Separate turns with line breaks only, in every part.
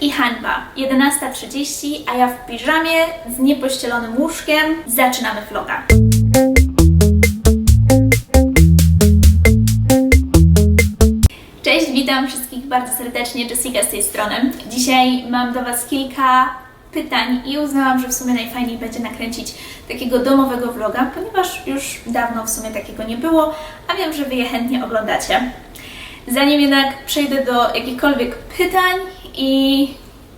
i hańba. 11.30, a ja w piżamie z niepościelonym łóżkiem. Zaczynamy vloga. Cześć, witam wszystkich bardzo serdecznie, Jessica z tej strony. Dzisiaj mam do Was kilka pytań i uznałam, że w sumie najfajniej będzie nakręcić takiego domowego vloga, ponieważ już dawno w sumie takiego nie było, a wiem, że Wy je chętnie oglądacie. Zanim jednak przejdę do jakichkolwiek pytań i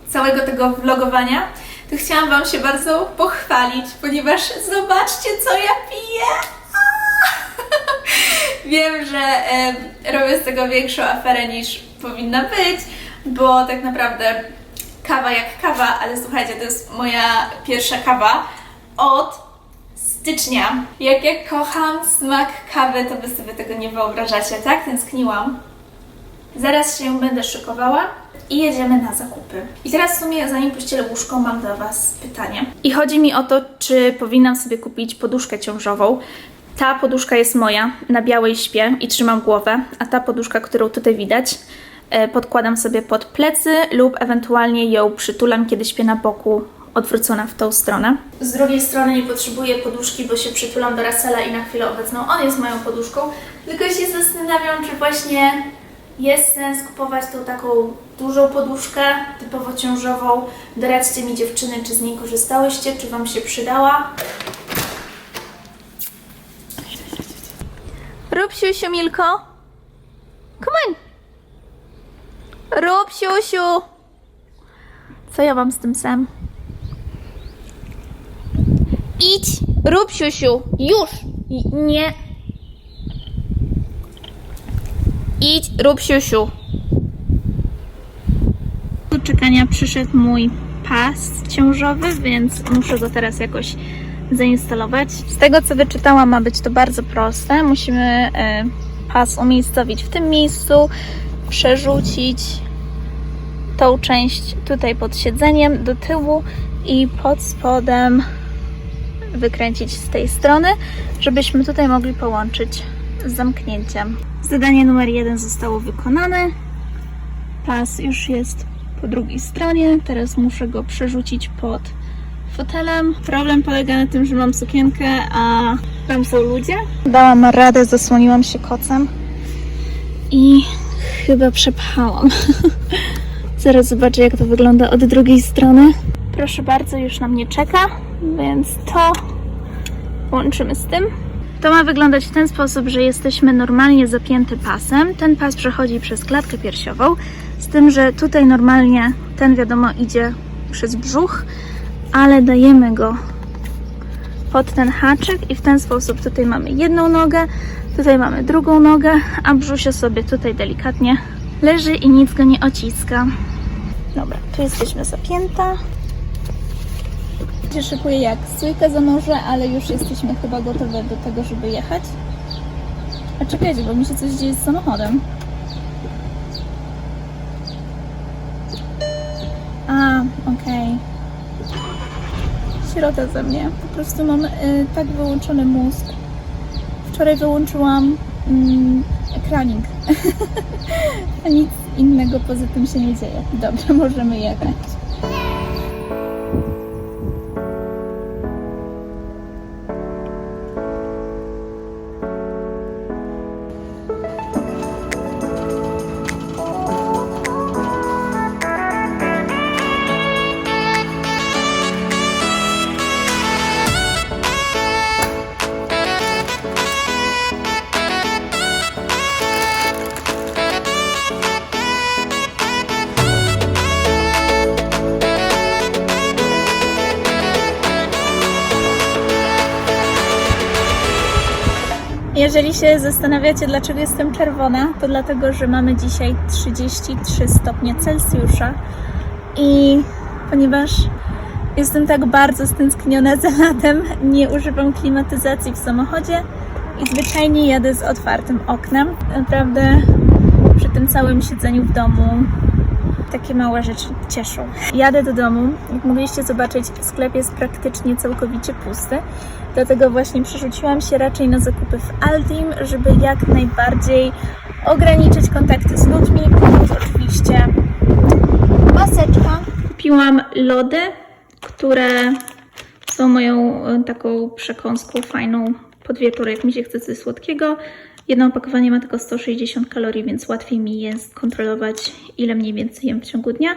całego tego vlogowania, to chciałam Wam się bardzo pochwalić, ponieważ zobaczcie, co ja piję! Wiem, że e, robię z tego większą aferę niż powinna być, bo tak naprawdę kawa jak kawa, ale słuchajcie, to jest moja pierwsza kawa od stycznia. Jak ja kocham smak kawy, to wy sobie tego nie wyobrażacie, tak? Tęskniłam. Zaraz się będę szykowała i jedziemy na zakupy. I teraz w sumie, zanim pościelę łóżko, mam do Was pytanie. I chodzi mi o to, czy powinnam sobie kupić poduszkę ciążową. Ta poduszka jest moja, na białej śpię i trzymam głowę, a ta poduszka, którą tutaj widać, e, podkładam sobie pod plecy lub ewentualnie ją przytulam, kiedy śpię na boku, odwrócona w tą stronę. Z drugiej strony nie potrzebuję poduszki, bo się przytulam do Rasela i na chwilę obecną on jest moją poduszką, tylko się zastanawiam, czy właśnie jest sens kupować tą taką dużą poduszkę, typowo ciążową. Doradźcie mi dziewczyny, czy z niej korzystałyście, czy Wam się przydała. Rób siusiu, Milko. Come on. Rób siusiu. Co ja mam z tym sam? Idź, rób siusiu. Już. I nie. Idź, rób siusiu. Czekania przyszedł mój pas ciążowy, więc muszę go teraz jakoś zainstalować. Z tego co wyczytałam, ma być to bardzo proste. Musimy e, pas umiejscowić w tym miejscu, przerzucić tą część tutaj pod siedzeniem do tyłu i pod spodem wykręcić z tej strony, żebyśmy tutaj mogli połączyć z zamknięciem. Zadanie numer jeden zostało wykonane. Pas już jest po drugiej stronie. Teraz muszę go przerzucić pod fotelem. Problem polega na tym, że mam sukienkę, a tam są ludzie. Dałam radę, zasłoniłam się kocem i chyba przepchałam. Zaraz zobaczę, jak to wygląda od drugiej strony. Proszę bardzo, już na mnie czeka, więc to łączymy z tym. To ma wyglądać w ten sposób, że jesteśmy normalnie zapięty pasem. Ten pas przechodzi przez klatkę piersiową, z tym, że tutaj normalnie ten wiadomo idzie przez brzuch, ale dajemy go pod ten haczyk i w ten sposób tutaj mamy jedną nogę, tutaj mamy drugą nogę, a brzusio sobie tutaj delikatnie leży i nic go nie ociska. Dobra, tu jesteśmy zapięta. Się szykuje jak sójka za morze, ale już jesteśmy chyba gotowe do tego, żeby jechać. A czekajcie, bo mi się coś dzieje z samochodem. Sierota ze mnie. Po prostu mam y, tak wyłączony mózg. Wczoraj wyłączyłam mm, ekranik. A nic innego poza tym się nie dzieje. Dobrze, możemy jechać. Jeżeli się zastanawiacie, dlaczego jestem czerwona, to dlatego, że mamy dzisiaj 33 stopnie Celsjusza i ponieważ jestem tak bardzo stęskniona za latem, nie używam klimatyzacji w samochodzie i zwyczajnie jadę z otwartym oknem. Naprawdę przy tym całym siedzeniu w domu takie małe rzeczy cieszą. Jadę do domu. Jak mogliście zobaczyć, sklep jest praktycznie całkowicie pusty. Dlatego właśnie przerzuciłam się raczej na zakupy w Aldim, żeby jak najbardziej ograniczyć kontakty z ludźmi. Plus oczywiście maseczka, Kupiłam lody, które są moją e, taką przekąską fajną pod wieczór, jak mi się chce coś słodkiego. Jedno opakowanie ma tylko 160 kalorii, więc łatwiej mi jest kontrolować, ile mniej więcej jem w ciągu dnia.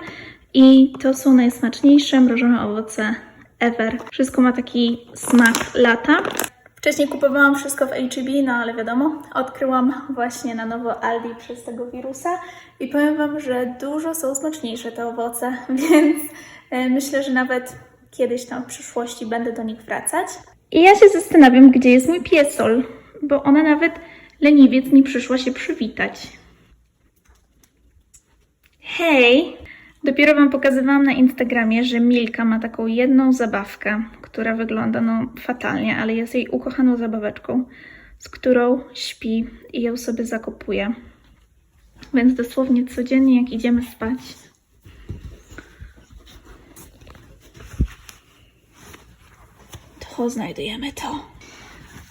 I to są najsmaczniejsze mrożone owoce ever. Wszystko ma taki smak lata. Wcześniej kupowałam wszystko w H-E-B, no ale wiadomo, odkryłam właśnie na nowo Aldi przez tego wirusa i powiem Wam, że dużo są smaczniejsze te owoce, więc e, myślę, że nawet kiedyś tam w przyszłości będę do nich wracać. I ja się zastanawiam, gdzie jest mój piesol, bo ona nawet leniwiec nie przyszła się przywitać. Hej! Dopiero Wam pokazywałam na Instagramie, że Milka ma taką jedną zabawkę, która wygląda no fatalnie, ale jest jej ukochaną zabaweczką, z którą śpi i ją sobie zakopuje. Więc dosłownie codziennie, jak idziemy spać, to znajdujemy to.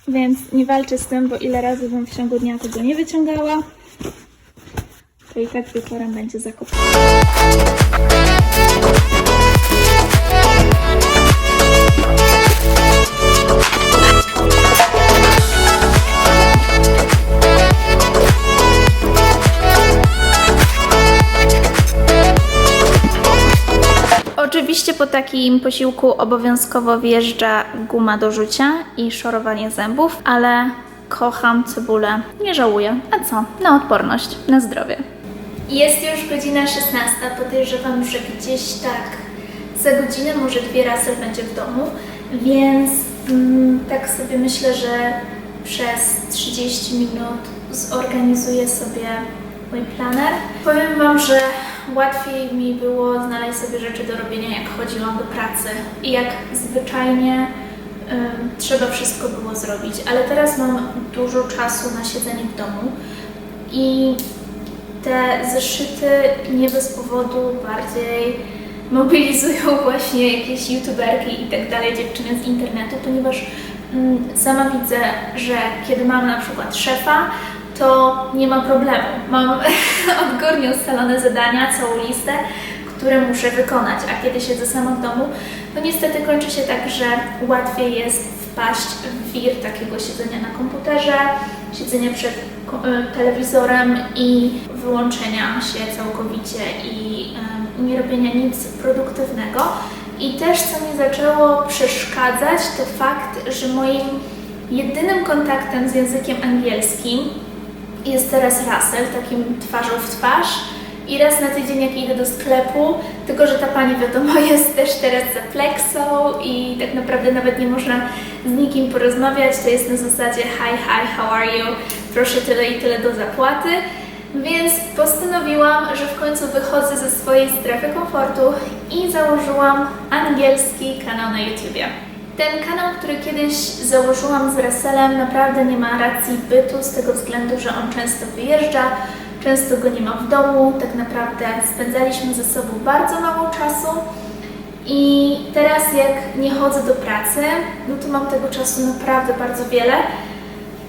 Więc nie walczę z tym, bo ile razy bym w ciągu dnia tego nie wyciągała, to i tak wieczorem będzie zakopane. Oczywiście po takim posiłku obowiązkowo wjeżdża guma do rzucia i szorowanie zębów, ale kocham cebulę. Nie żałuję. A co? Na odporność, na zdrowie. Jest już godzina 16. Podejrzewam, że gdzieś tak za godzinę, może dwie razy będzie w domu, więc mm, tak sobie myślę, że przez 30 minut zorganizuję sobie mój planer. Powiem Wam, że łatwiej mi było znaleźć sobie rzeczy do robienia, jak chodziłam do pracy i jak zwyczajnie ym, trzeba wszystko było zrobić, ale teraz mam dużo czasu na siedzenie w domu i te zeszyty nie bez powodu bardziej mobilizują właśnie jakieś youtuberki i tak dalej, dziewczyny z internetu, ponieważ mm, sama widzę, że kiedy mam na przykład szefa, to nie ma problemu. Mam odgórnie ustalone zadania, całą listę, które muszę wykonać, a kiedy siedzę sama w domu, to niestety kończy się tak, że łatwiej jest wpaść w wir takiego siedzenia na komputerze, siedzenia przed y, telewizorem i wyłączenia się całkowicie i nie robienia nic produktywnego. I też co mi zaczęło przeszkadzać, to fakt, że moim jedynym kontaktem z językiem angielskim jest teraz Russell, takim twarzą w twarz. I raz na tydzień, jak idę do sklepu, tylko że ta pani wiadomo jest też teraz za pleksą i tak naprawdę nawet nie można z nikim porozmawiać. To jest na zasadzie hi, hi, how are you? Proszę tyle i tyle do zapłaty. Więc postanowiłam, że w końcu wychodzę ze swojej strefy komfortu i założyłam angielski kanał na YouTubie. Ten kanał, który kiedyś założyłam z Russellem, naprawdę nie ma racji bytu z tego względu, że on często wyjeżdża, często go nie ma w domu. Tak naprawdę spędzaliśmy ze sobą bardzo mało czasu. I teraz, jak nie chodzę do pracy, no to mam tego czasu naprawdę bardzo wiele.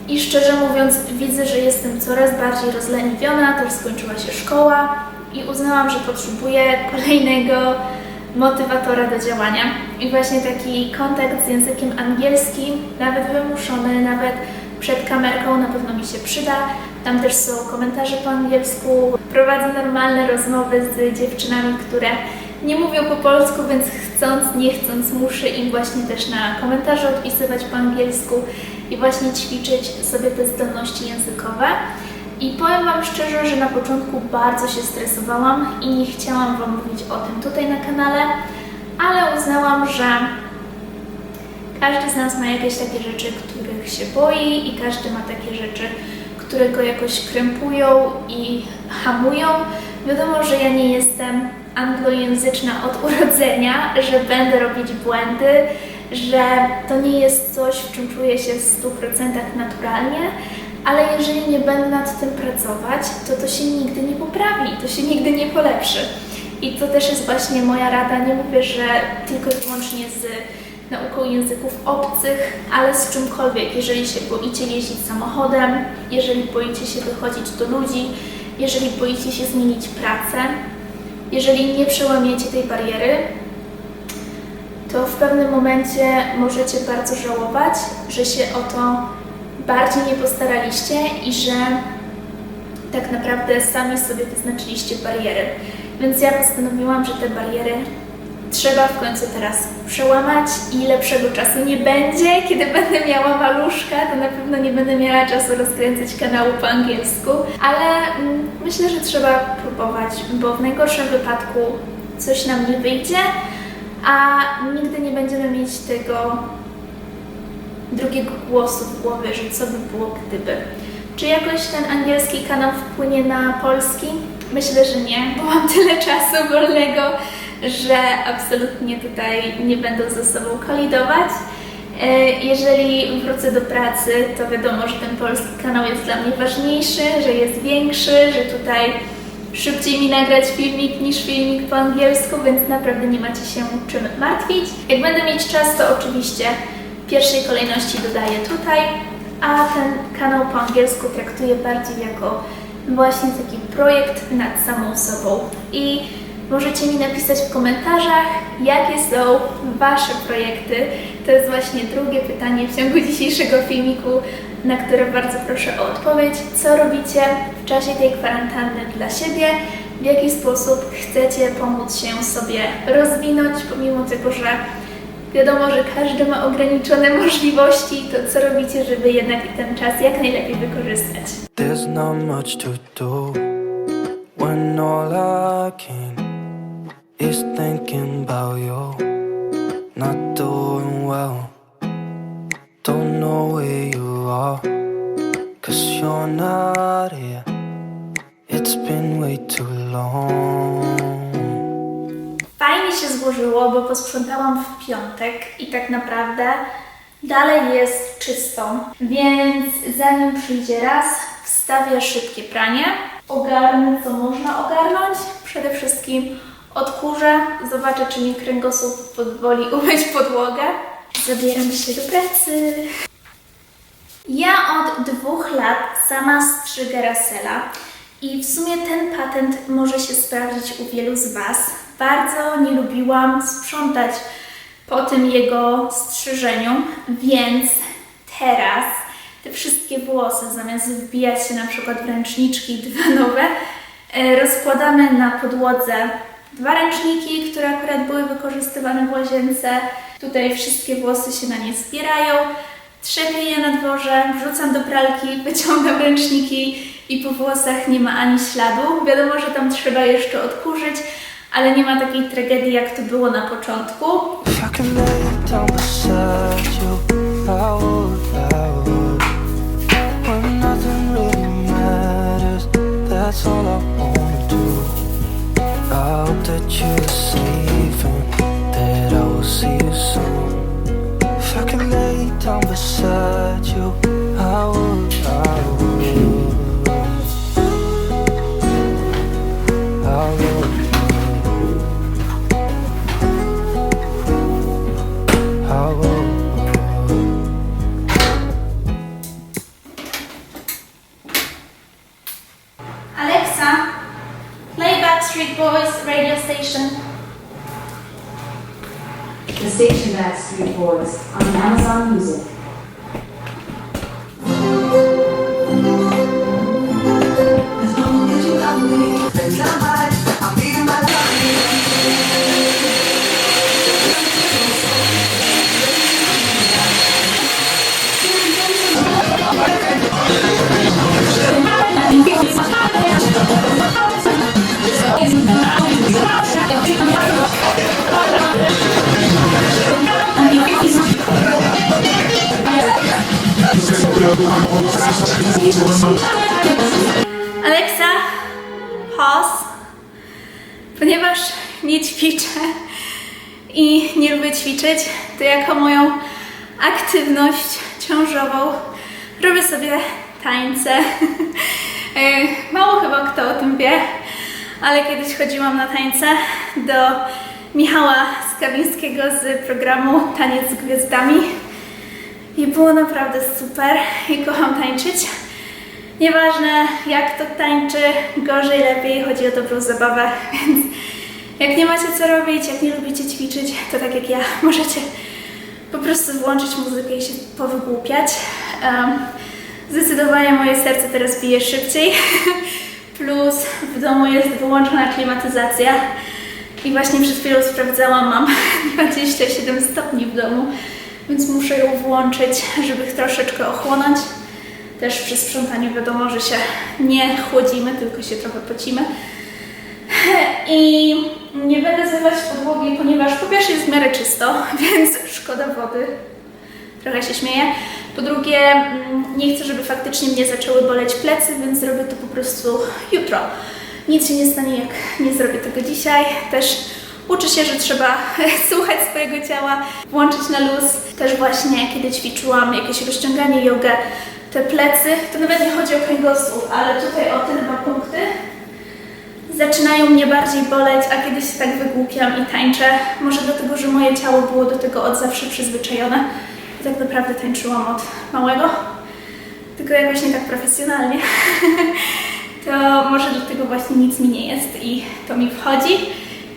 I szczerze mówiąc, widzę, że jestem coraz bardziej rozleniwiona, też skończyła się szkoła i uznałam, że potrzebuję kolejnego motywatora do działania. I właśnie taki kontakt z językiem angielskim, nawet wymuszony, nawet przed kamerką na pewno mi się przyda. Tam też są komentarze po angielsku. Prowadzę normalne rozmowy z dziewczynami, które nie mówią po polsku, więc chcąc, nie chcąc, muszę im właśnie też na komentarze odpisywać po angielsku i właśnie ćwiczyć sobie te zdolności językowe. I powiem Wam szczerze, że na początku bardzo się stresowałam i nie chciałam Wam mówić o tym tutaj na kanale, ale uznałam, że każdy z nas ma jakieś takie rzeczy, których się boi i każdy ma takie rzeczy, które go jakoś krępują i hamują. Wiadomo, że ja nie jestem anglojęzyczna od urodzenia, że będę robić błędy, że to nie jest coś, w czym czuję się w 100% naturalnie, ale jeżeli nie będę nad tym pracować, to to się nigdy nie poprawi, to się nigdy nie polepszy. I to też jest właśnie moja rada. Nie mówię, że tylko i wyłącznie z nauką języków obcych, ale z czymkolwiek. Jeżeli się boicie jeździć samochodem, jeżeli boicie się wychodzić do ludzi, jeżeli boicie się zmienić pracę, jeżeli nie przełamiecie tej bariery, to w pewnym momencie możecie bardzo żałować, że się o to bardziej nie postaraliście i że tak naprawdę sami sobie wyznaczyliście bariery. Więc ja postanowiłam, że te bariery trzeba w końcu teraz przełamać i lepszego czasu nie będzie. Kiedy będę miała maluszka, to na pewno nie będę miała czasu rozkręcać kanału po angielsku, ale mm, myślę, że trzeba próbować, bo w najgorszym wypadku coś nam nie wyjdzie, a nigdy nie będziemy mieć tego drugiego głosu w głowie, że co by było gdyby. Czy jakoś ten angielski kanał wpłynie na polski? Myślę, że nie, bo mam tyle czasu wolnego, że absolutnie tutaj nie będą ze sobą kolidować. E, Jeżeli wrócę do pracy, to wiadomo, że ten polski kanał jest dla mnie ważniejszy, że jest większy, że tutaj szybciej mi nagrać filmik niż filmik po angielsku, więc naprawdę nie macie się czym martwić. Jak będę mieć czas, to oczywiście w pierwszej kolejności dodaję tutaj, a ten kanał po angielsku traktuję bardziej jako właśnie taki projekt nad samą sobą. I możecie mi napisać w komentarzach, jakie są Wasze projekty. To jest właśnie drugie pytanie w ciągu dzisiejszego filmiku, na które bardzo proszę o odpowiedź. Co robicie czasie tej kwarantanny dla siebie? W jaki sposób chcecie pomóc się sobie rozwinąć, pomimo tego, że wiadomo, że każdy ma ograniczone możliwości, to co robicie, żeby jednak ten czas jak najlepiej wykorzystać?
There's not much to do when all I can is thinking about you. Not doing well, don't know where you are, cause you're not here.
Fajnie się złożyło, bo posprzątałam w piątek i tak naprawdę dalej jest czysto. Więc zanim przyjdzie raz, wstawię szybkie pranie, ogarnę co można ogarnąć. Przede wszystkim odkurzę, zobaczę czy mi kręgosłup pozwoli umyć podłogę. Zabieram się do pracy. Ja od dwóch lat sama strzygę Rasela i w sumie ten patent może się sprawdzić u wielu z Was. Bardzo nie lubiłam sprzątać po tym jego strzyżeniu, więc teraz te wszystkie włosy, zamiast wbijać się na przykład w ręczniczki dywanowe, e, rozkładamy na podłodze dwa ręczniki, które akurat były wykorzystywane w łazience. Tutaj wszystkie włosy się na nie zbierają. Trzepię je na dworze, wrzucam do pralki, wyciągam ręczniki i po włosach nie ma ani śladu. Wiadomo, że tam trzeba jeszcze odkurzyć, ale nie ma takiej tragedii jak to było na początku.
You, that's all I wanna do. I hope that you're safe
to jako moją aktywność ciążową robię sobie tańce. E, Mało chyba kto o tym wie, ale kiedyś chodziłam na tańce do Michała Skawińskiego z programu Taniec z Gwiazdami i było naprawdę super i kocham tańczyć. Nieważne jak to tańczy, gorzej, lepiej, chodzi o dobrą zabawę, więc Jak nie macie co robić, jak nie lubicie ćwiczyć, to tak jak ja, możecie po prostu włączyć muzykę i się powygłupiać. Um, zdecydowanie moje serce teraz bije szybciej. Plus w domu jest wyłączona klimatyzacja. I właśnie przed chwilą sprawdzałam, mam 27 stopni w domu, więc muszę ją włączyć, żeby troszeczkę ochłonąć. Też przy sprzątaniu wiadomo, że się nie chłodzimy, tylko się trochę pocimy. I nie będę zmywać podłogi, ponieważ po pierwsze jest w miarę czysto, więc szkoda wody. Trochę się śmieję. Po drugie, mm, nie chcę, żeby faktycznie mnie zaczęły boleć plecy, więc zrobię to po prostu jutro. Nic się nie stanie, jak nie zrobię tego dzisiaj. Też uczę się, że trzeba słuchać swojego ciała, włączyć na luz. Też właśnie, kiedy ćwiczyłam jakieś rozciąganie, jogę, te plecy, to nawet nie chodzi o kręgosłup, ale tutaj o te dwa punkty zaczynają mnie bardziej boleć, a kiedy się tak wygłupiam i tańczę, może dlatego, że moje ciało było do tego od zawsze przyzwyczajone. I tak naprawdę tańczyłam od małego, tylko jakoś nie tak profesjonalnie. to może dlatego właśnie nic mi nie jest i to mi wchodzi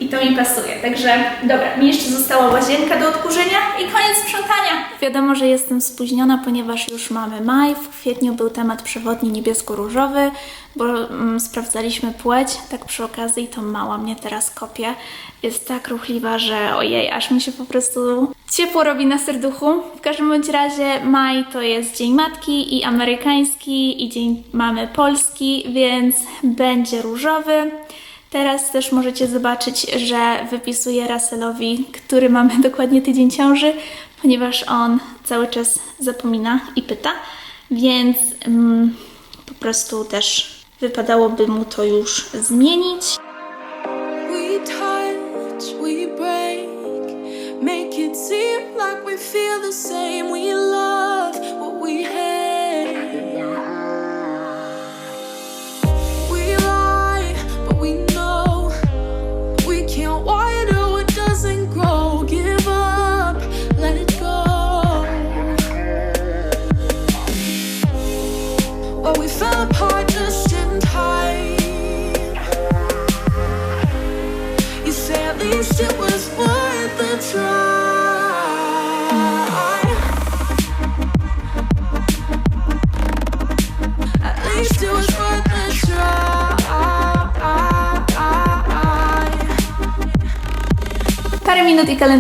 i to mi pasuje. Także dobra, mi jeszcze została łazienka do odkurzenia i koniec sprzątania. Wiadomo, że jestem spóźniona, ponieważ już mamy maj. W kwietniu był temat przewodni niebiesko-różowy, bo mm, sprawdzaliśmy płeć. Tak przy okazji to mała mnie teraz kopie. Jest tak ruchliwa, że ojej, aż mi się po prostu ciepło robi na serduchu. W każdym bądź razie maj to jest Dzień Matki i amerykański i Dzień Mamy Polski, więc będzie różowy. Teraz też możecie zobaczyć, że wypisuję Russellowi, który mamy dokładnie tydzień ciąży, ponieważ on cały czas zapomina i pyta, więc mm, po prostu też wypadałoby mu to już zmienić.
We touch, we break, make it seem like we feel the same. We love what we.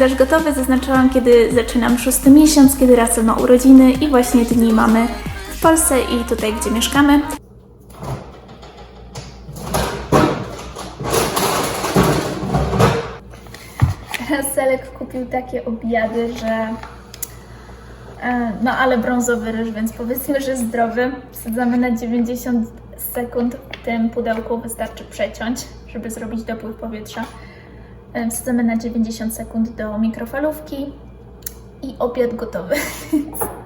Kalendarz gotowy. Zaznaczyłam, kiedy zaczynam szósty miesiąc, kiedy Russell ma urodziny i właśnie dni mamy w Polsce i tutaj, gdzie mieszkamy. Selek kupił takie obiady, że e, no ale brązowy ryż, więc powiedzmy, że zdrowy. Wsadzamy na 90 sekund w tym pudełku, wystarczy przeciąć, żeby zrobić dopływ powietrza. Wsadzamy na 90 sekund do mikrofalówki i obiad gotowy.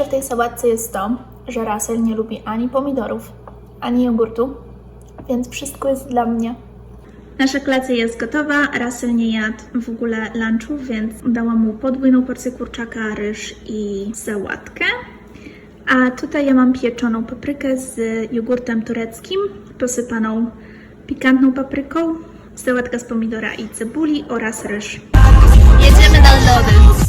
A najlepsze w tej sałatce jest to, że Russell nie lubi ani pomidorów, ani jogurtu, więc wszystko jest dla mnie. Nasza kolacja jest gotowa. Russell nie jadł w ogóle lunchu, więc dałam mu podwójną porcję kurczaka, ryż i sałatkę. A tutaj ja mam pieczoną paprykę z jogurtem tureckim, posypaną pikantną papryką, sałatka z pomidora i cebuli oraz ryż. Jedziemy
done know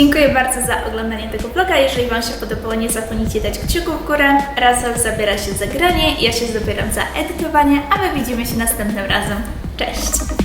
Dziękuję bardzo za oglądanie tego vloga. Jeżeli Wam się podobało, nie zapomnijcie dać kciuków w górę. Rasa zabiera się za granie, ja się zabieram za edytowanie, a my widzimy się następnym razem. Cześć!